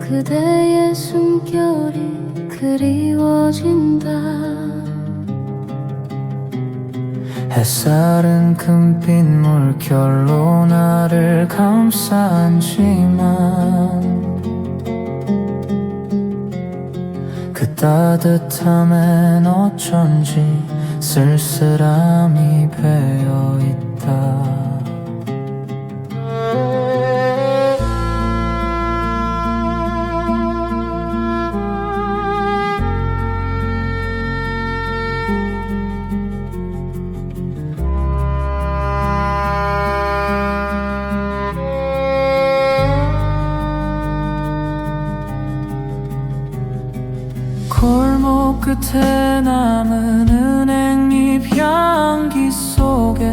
그대의 숨결이 그리워진다. 햇살은 금빛 물결로 나를 감싸안지만 그 따뜻함엔 어쩐지 쓸쓸함이 배어 있다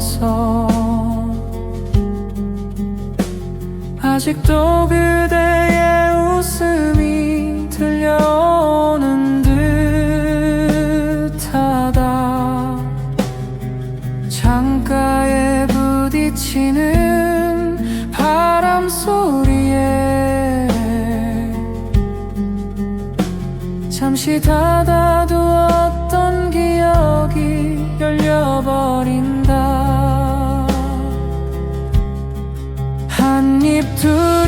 속에서 아직도 그대의 웃음이 들려오는 듯하다. 창가에 부딪히는 바람 소리에 잠시 닫아두었던 기억이 열려버린 한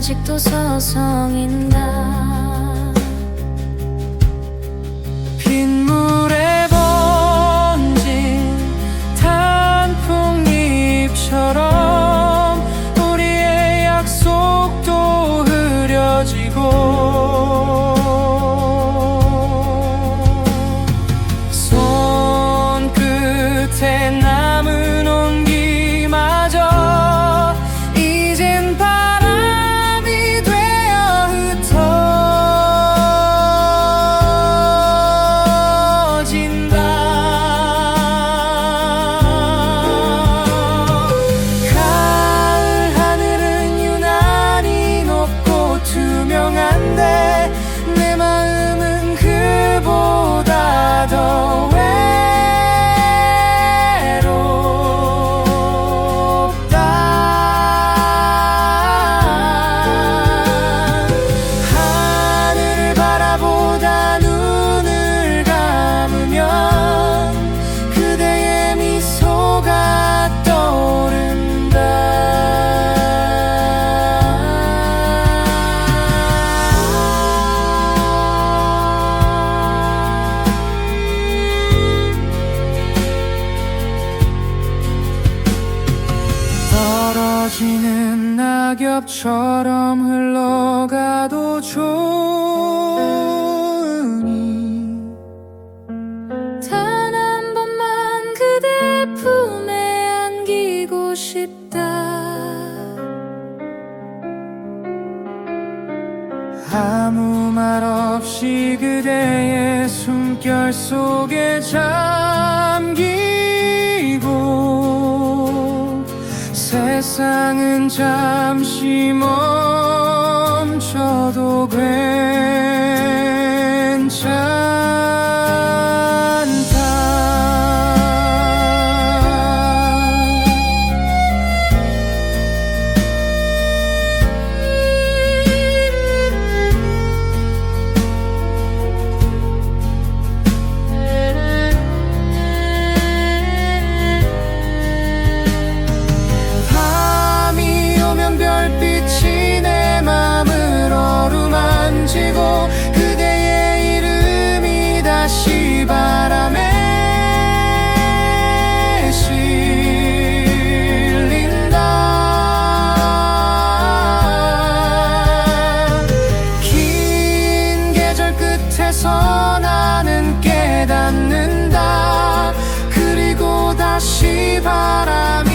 아직도 서성인다 떨어지는 낙엽처럼 흘러가도 좋으니. 단 한 번만 그대 품에 안기고 싶다. 아무 말 없이 그대의 숨결 속에 잠기 세상은 잠시 멈춰도 괜 끝에서 나는 깨닫는다. 그리고 다시 바람